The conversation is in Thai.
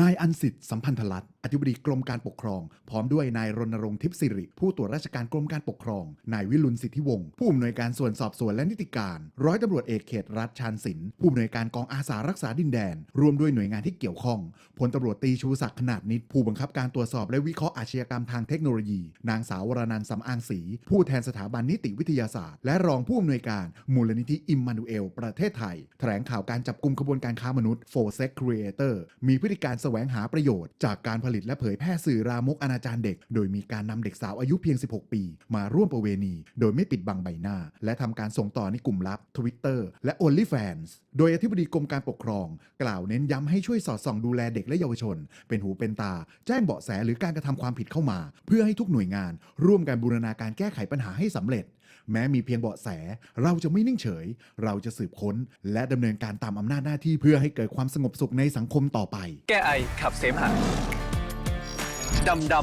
นายอันสิทธิ์สัมพันธลัตน์อธิบดีกรมการปกครอง พร้อมด้วยนายรณรงค์ทิพย์สิริ ผู้ตรวจราชการกรมการปกครอง นายวิรุณสิทธิวงศ์ผู้อำนวยการส่วนสอบสวนและนิติการ ร้อยตำรวจเอกเขตรัฐชานศิลป์ผู้อำนวยการกองอาสารักษาดินแดน รวมด้วยหน่วยงานที่เกี่ยวข้องพลตำรวจตีชูศักดิ์ขนาดนิดผู้บังคับการตรวจสอบและวิเคราะห์อาชญากรรมทางเทคโนโลยี นางสาววรนันท์สำอางศรีผู้แทนสถาบันนิติวิทยาศาสตร์ และรองผู้อำนวยการมูลนิธิอิมมานูเอล ประเทศไทยแถลงข่าวการจับกลุ่มขบวนการค้ามนุษย์4 Sex Creator มีพฤติการแสวงหาประโยชน์ จากการผลิตและเผยแพร่สื่อรามกอนาจารเด็ก โดยมีการนำเด็กสาวอายุเพียง 16 ปี มาร่วมประเวณี โดยไม่ปิดบังใบหน้า และทำการส่งต่อในกลุ่มลับ Twitter และ OnlyFans โดยอธิบดีกรมการปกครอง กล่าวเน้นย้ำให้ช่วยสอดส่องดูแลเด็กและเยาวชน เป็นหูเป็นตา แจ้งเบาะแสหรือการกระทำความผิดเข้ามา เพื่อให้ทุกหน่วยงาน ร่วมกันบูรณาการแก้ไขปัญหาให้สำเร็จ แม้มีเพียงเบาะแส เราจะไม่นิ่งเฉย เราจะสืบค้น และดำเนินการตามอำนาจหน้าที่เพื่อให้เกิดความสงบสุขในสังคมต่อไป แกไอขับเสมหะดำดำ